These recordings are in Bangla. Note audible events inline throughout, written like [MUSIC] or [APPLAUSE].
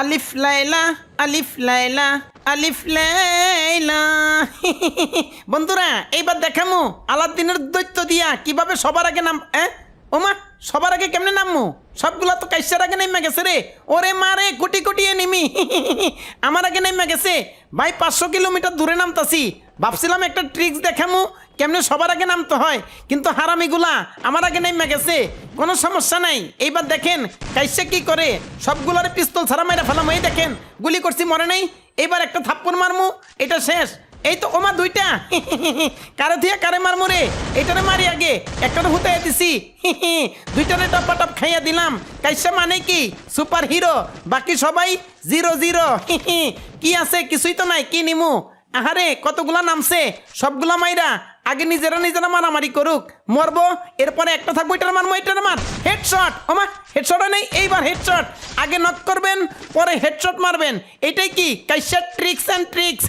আলিফ লাইলা আলিফ লাইলা আলিফ লাইলা বন্ধুরা, এইবার দেখামো, আলাদিনের দৈত্য দিয়া কীভাবে সবার আগে নাম হ্যাঁ? ওমা, সবার আগে কেমনে নামমু? সবগুলা তো কাইসার আগে নেমে গেছে রে। ওরে মা রে, কোটি কোটি নিমি। [LAUGHS] আমার আগে নেমে গেছে। ভাই, পাঁচশো কিলোমিটার দূরে নামতাছি। ভাবছিলাম একটা ট্রিক্স দেখামু, কেমনে সবার আগে নামতে হয়। কিন্তু হারামিগুলা আমার আগে নেমে গেছে। কোনো সমস্যা নাই। এইবার দেখেন, কাইসা কি করে? সবগুলার পিস্তল ছাড়া মেরে ফেলাম। এই দেখেন, গুলি করছি, মরে নাই। এইবার একটা থাপ্পড় মারমু। এটা শেষ। এই তো, ওমা, দুইটা। কারে থিয়া কারে মারমু রে এটারে মারি আগে, একটারে হুতাই দিছি। দুইটারে টপা টপ খাইয়া দিলাম। কাইসা মানে কি? সুপার হিরো বাকি সবাই জিরো জিরো। কি আছে? কিছুই তো নাই, কি নিমু? আহারে, কতগুলা নামছে? সবগুলা মাইরা আগে নিজেরা নিজেরা মারামারি করুক। মরবো, এরপরে একটা থাকব, এটার মারবো, এটার মার। হেডশট, ওমা, হেডশট নেই? এইবার হেডশট। আগে নক করবেন, পরে হেডশট মারবেন। এটাই কি? কাইসার ট্রিক্স অ্যান্ড ট্রিক্স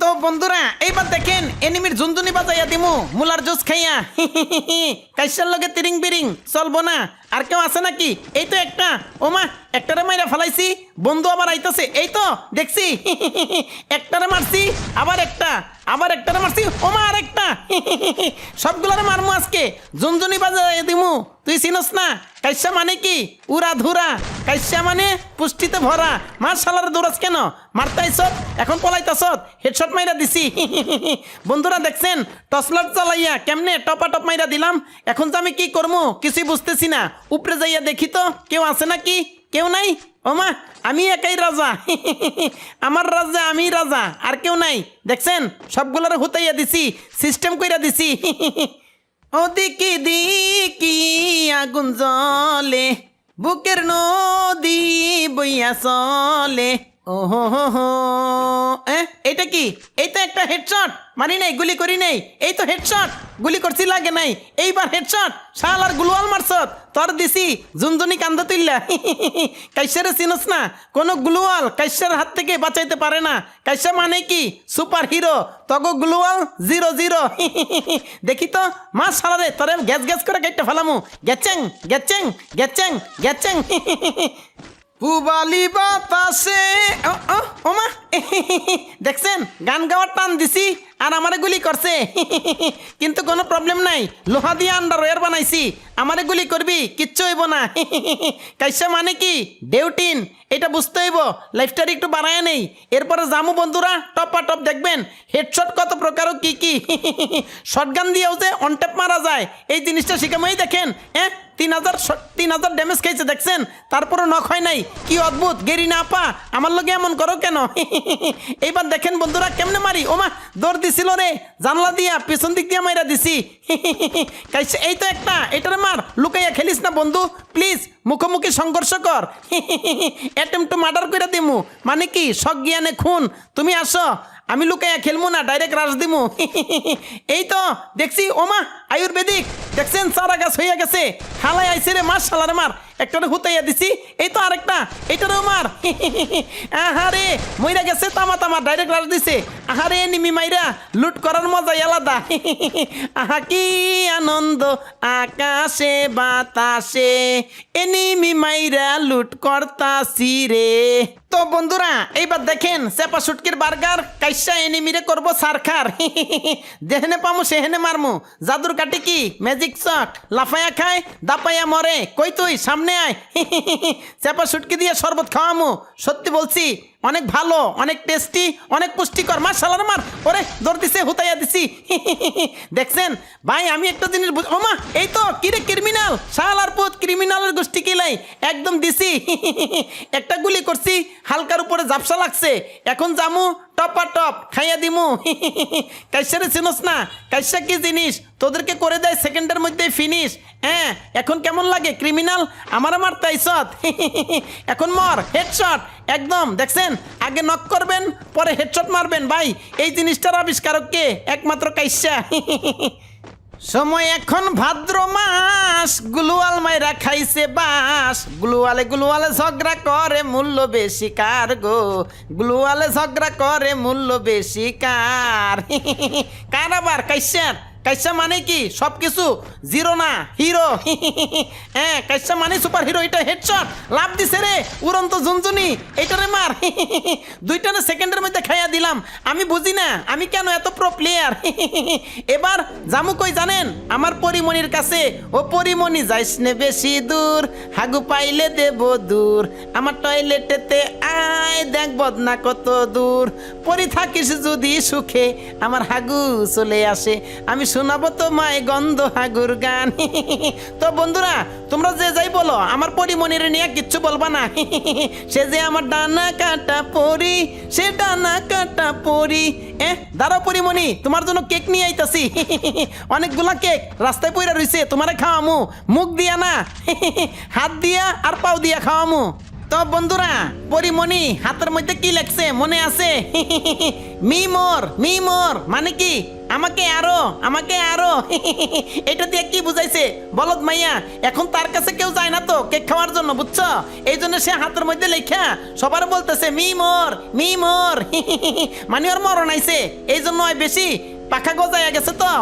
তো বন্ধুরা, এইবার দেখেন, এনিমির ঝুনঝুনি বাজাইয়া দিমু। মুলার জুস খাইয়া। [LAUGHS] কাইসার লগে তিরিং বিরিং চলবো না। আর কেউ আছে নাকি? এই তো একটা। মা একটারে মাইরা ফেলাইছি। বন্ধু আবার আইতাছে। এই তো, দেখছি। [LAUGHS] একটারে মারছি, আবার একটা। আবার একটা মারছি ওমা আর একটা। [LAUGHS] সবগুলারে মারমু আজকে। ঝুনঝুনি বাজাইয়া দিমু। তুই চিনস না? কাইসা মানে কি? উরা ধুরা। কাইসা মানে পুষ্টিতে ভরা। মার শালার দৌড়াস কেন? মারতাইছ? এখন পলাইতাছ? হেডশট মাইরা দিছি। [LAUGHS] বন্ধুরা দেখছেন টসলার চালাইয়া কেমনে টপা টপ মাইরা দিলাম? এখন তো আমি কি করব কিছুই বুঝতেছি না। উপরে যাইয়া দেখি তো, কেউ আছে নাকি? কেউ নাই? ওমা, আমি একাই রাজা। [LAUGHS] আমার রাজা, আমি রাজা, আর কেউ নাই। দেখছেন? সবগুলোর হুতাইয়া দিছি সিস্টেম কইরা দিছি। [LAUGHS] ও দিকি আগুন জলে বুকের নদী বইয়া চলে। ও হো হো। এটা কি? এই তো একটা হেডশট মারি নাই, গুলি করি নাই। এই তো হেডশট গুলি করছি, লাগে নাই। এইবার হেডশট শাল আর গুলওয়াল মারছত। তোর দিছি ঝুনঝুনি কান্দ তুললা [LAUGHS] কাইসারে চিনস না? কোনো গ্লুয়াল কাইসার হাত থেকে বাঁচাইতে পারে না। কাইসা মানে কি? সুপার হিরো তগো গ্লুয়াল জিরো জিরো দেখি তো, মা সালারে তোরে গ্যাস গ্যাস করে কেটে ফেলামু। গেচেং গেচেং গেচেং গেচেং [LAUGHS] পুবালি বাতাসে। ওমা [LAUGHS] দেখছেন, গান গাওয়ার টান দিছি, আর আমারে গুলি করছে। [LAUGHS] কিন্তু কোনো প্রবলেম নাই। লোহা দিয়ে আন্ডারওয়্যার বানাইছি। আমারে গুলি করবি? কিচ্ছু হইব না। [LAUGHS] কাইসা মানে কি? ডেউটিন। এটা বুঝতে হইব। লাইফটার একটু বাড়ায় নেই। এরপরে জামু বন্ধুরা, টপা টপ দেখবেন। হেডশট কত প্রকার কি কি? [LAUGHS] শটগান দিয়েও যে অনটেপ মারা যায়। এই জিনিসটা শিখামই দেখেন হ্যাঁ? তিন হাজার তিন হাজার ড্যামেজ খেয়েছে দেখছেন? তারপরে নখ হয় নাই। কি অদ্ভুত, গেরি না পা। আমার লগে এমন করো কেন? [LAUGHS] এইবার দেখেন বন্ধুরা, কেমনে মারি? ওমা, দৌড় দিছিল রে। জানলা দিয়া, পিছন দিক দিয়া মাইরা দিছি। এই তো একটা। এটারে মার, লুকাইয়া খেলিস না বন্ধু প্লিজ মুখোমুখি সংঘর্ষ কর। অ্যাটেম্প টু মার্ডার করে দিমু। মানে কি? সব জ্ঞানে খুন। তুমি আসো, আমি লুকাইয়া খেলমু না ডাইরেক্ট রাস দিমু। [LAUGHS] এই তো, দেখছি ওমা, আয়ুর্বেদিক। দেখছেন সারা গাছ হইয়া গেছে। হালাই আইসে রে মার সালারে মার। একটা হুতাইয়া দিছি, এই তো আরেকটা, এইটারেও মার। আহারে, মইরা গেছে তামা তামা ডাইরেক্ট রাস দিছে। আহারে, নিমি মাইরা, লুট করার মজাই আলাদা। আহা, কি আনন্দ, আকাশে, বাতাসে। এনিমি মাইরা লুট করতাছি রে। তো বন্ধুরা, এইবার দেখেন চেপা সুটকির বার্গার কাইসা এনিমিরে করব সারখার। যেহেনে পামু, সেহেনে মারমু। জাদুর কাটি কি? ম্যাজিক চক লাফায়া খায়, দাপায়া মরে। কই তুই? সামনে আয়। চেপা সুটকি দিয়ে শরবত খাওয়ামু। সত্যি বলছি অনেক ভালো, অনেক টেস্টি অনেক পুষ্টিকর। মার শালার মার, ওরে দৌড় দিছে, হুতাইয়া দিছি। [LAUGHS] দেখছেন? ভাই, আমি একটা জিনিস বুঝ ওমা, এই তো কিরে ক্রিমিনাল শালার পুত ক্রিমিনালের গোষ্ঠী কিলাই একদম দিছি। [LAUGHS] একটা গুলি করছি, হালকার উপরে ঝাপসা লাগছে। এখন জামু টপা টপ খাইয়া দিমু। [LAUGHS] কাইসারে চিনস না? কাইসা কি জিনিস? তোদেরকে করে দেয় সেকেন্ডের মধ্যে ফিনিশ হ্যাঁ এখন কেমন লাগে? ক্রিমিনাল আমার আমার তাইসত এখন মর হেডশট একদম, দেখছেন? আগে নক করবেন, পরে হেডশট মারবেন। ভাই, এই জিনিসটার আবিষ্কারক কে? একমাত্র কাইসা। সময় এখন ভাদ্র মাস, গুলুয়াল মাইরা খাইছে বাস। গুলুয়ালে গুলুয়ালে ঝগড়া করে মূল্য বেশি কার গো? গুলুয়ালে ঝগড়া করে মূল্য বেশি কার? কার আবার কাইসার? কাইসা মানে কি? সব কিছু জিরো না? হিরো? [LAUGHS] হ্যাঁ কাইসা মানে সুপার হিরো এটা হেডশট লাভ দিছে রে, উড়ন্ত ঝুনঝুনি। এইটারে মার। [LAUGHS] দুইটারে সেকেন্ডের মধ্যে খাইয়া দিলাম। আমি বুঝি না, আমি কেন এত প্রো প্লেয়ার [LAUGHS] এবার জামু কই জানেন? আমার পরিমণির কাছে, ও পরিমণি, যাইস নে বেশি দূর, হাগু পাইলে দেব দূর। আমার টয়লেটেতে আয়, দেখ বদনা কত দূর। পরি থাকিস যদি সুখে, আমার হাগু চলে আসে। আমি শোনাবো তোমায় গন্ধ হাগুর গান। তো বন্ধুরা, তোমরা যে যাই বলো, আমার পরিমণির নিয়ে কিচ্ছু বলবা না। সে যে আমার ডানা কাটা পরি, সে ডানা কাটা পরি। এ, দাঁড়াও পরিমণি, তোমার জন্য কেক নিয়ে আইতাছি। অনেকগুলা কেক রাস্তায় পইরা রইছে, তোমারে খাওয়ামু। মুখ দিয়া না, হাত দিয়া আর পাও দিয়া খাওয়ামু। তো বন্ধুরা, পরিমণি, হাতের মধ্যে কি লেখছে, মনে আছে? মি মোর মি মোর মানে কি? আমাকে আরও আমাকে আরও। [LAUGHS] এটা দিয়ে কি বুঝাইছে? বলদ মাইয়া, এখন তার কাছে কেউ যায় না তো, কেক খাওয়ার জন্য, বুঝছ? এই জন্য সে হাতের মধ্যে লেখা, সবার বলতেছে, মি মোর মি মোর। [LAUGHS] মানে ওর মরণ আইছে। এই জন্য বেশি পাখা গজায় গেছে তো।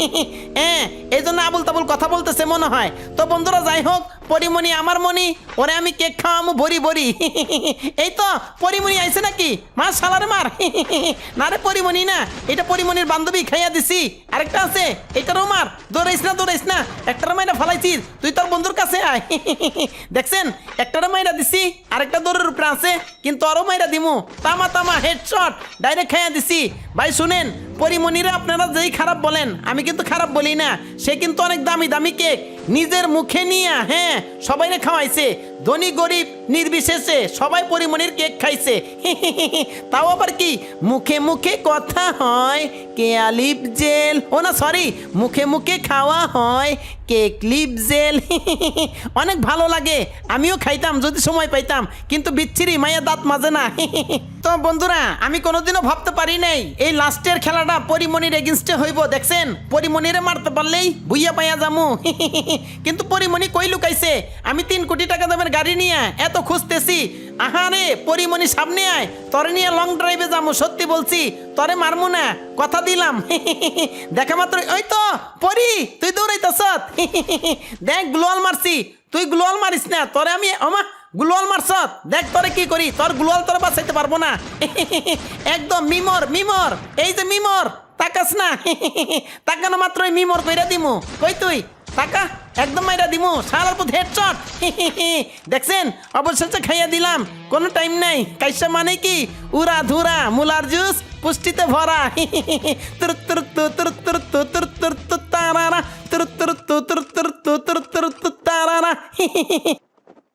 [LAUGHS] হ্যাঁ এই জন্য আবুল তাবুল কথা বলতেছে মনে হয়। তো বন্ধুরা, যাই হোক পরিমণি আমার মনি ওরে আমি কেক খাওয়ামু ভরি ভরি [LAUGHS] এই তো, পরিমণি আইছে নাকি? মার সালারে মার। [LAUGHS] না রে পরিমণি না, এটা পরিমণির বান্ধবী খাইয়া দিছি। আরেকটা আছে, এটারও মার। দৌড়াইস না দৌড়াইস না একটার মাইনা ফালাইছিস। তুই তোর বন্ধুর কাছে আয়। [LAUGHS] দেখছেন, একটারও মাইরা দিছি, আরেকটা দৌড়ের উপরে আছে, কিন্তু আরও মাইরা দিমু। তামা তামা হেডশট ডাইরেক্ট খাইয়া দিছি। ভাই, শুনেন, পরিমণিরা আপনারা যেই খারাপ বলেন, আমি কিন্তু খারাপ বলি না। সে কিন্তু অনেক দামি দামি কেক। নিজের মুখে নিয়ে হ্যাঁ সবাইরে খাওয়াইছে। ধনী, গরিব, নির্বিশেষে সবাই পরিমণির কেক খাইছে। তাও আবার কি? মুখে মুখে কথা হয় কে আলিপ জেল। ও না সরি মুখে মুখে খাওয়া হয়, কেক লিপ জেল। অনেক ভালো লাগে। আমিও খাইতাম, যদি সময় পাইতাম। কিন্তু বিচ্ছিরি, মায়ের দাঁত মাজে না। তো বন্ধুরা, আমি কোনোদিনও ভাবতে পারি নাই, এই লাস্টের খেলাটা পরিমণির এগেনস্টে হইব, দেখছেন? পরিমণিরে মারতে পারলেই বুইয়া পাইয়া যামু। কিন্তু পরিমণি কই লুকাইছে? আমি তিন কোটি টাকা দামের গাড়ি নিয়ে এত খুঁজতেছি। আহারে, পরিমণি সামনে আয়, তরে নিয়ে লং ড্রাইভে যাব, সত্যি বলছি, তরে মারমু না, কথা দিলাম। [LAUGHS] দেখা মাত্র ওই তো, পরি, তুই দৌড়াইতেছ? [LAUGHS] দেখ, গ্লোয়াল মারছি, তুই গ্লোয়াল মারিস না, তরে আমি আমা গ্লোয়াল মারছত দেখ, তোরে কি করি, তোর গ্লোয়াল তোর বাঁচাইতে পারব না। [LAUGHS] একদম মিমর মিমর, এই যে মিমর, তাকাস না। তাকানো মাত্রই মিমর কইরা দিমু। কই তুই? টাকা একদম মাইরা দিমু, সারার পর হেডশট দেখছেন? অবশেষে খাইয়া দিলাম। কোনো টাইম নাই। কাইসা মানে কি? উরা ধুরা, মুলার জুস, পুষ্টিতে ভরা। তুর তুর তুর তুর, তু, তুর তুর, তু তারা তুর তুর, তু, তুর তুর, তু, তুর তুর, তু, তারারা।